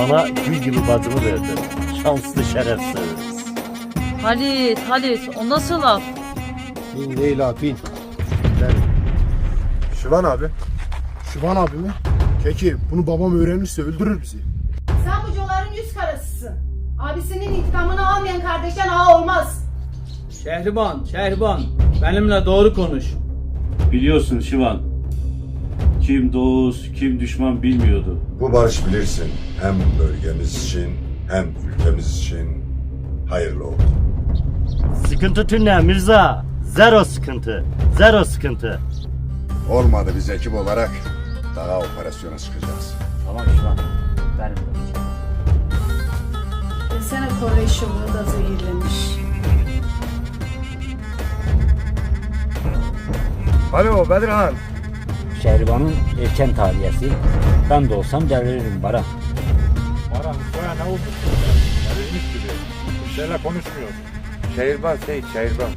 Bana gül gibi bacımı verdin. Şanslı şerefsiz. Halit, Halit o nasıl laf? Bin Leyla bin. Şivan abi. Şuban abi mi? Keki bunu babam öğrenirse öldürür bizi. Sen bu coların yüz karasısın. Abisinin intikamını almayan kardeşten ağa olmaz. Şehriban, Şehriban. Benimle doğru konuş. Biliyorsun Şivan. Kim dost, kim düşman bilmiyordu. Bu barış bilirsin hem bölgemiz için hem ülkemiz için hayırlı oldu. Sıkıntı tünne Mirza. Zero sıkıntı. Zero sıkıntı. Olmadı biz ekip olarak daha operasyona çıkacağız. Tamam Şivan. Benim de. Desene Kore şovu da zehirlemiş. Alo Bedirhan. Şehriban'ın erken tahliyesi. Ben de olsam devririm Baran. Baran soya ne oldu? Verilmiş gibi. Şeyle konuşmuyor. Şehirban Seyit Şehirban.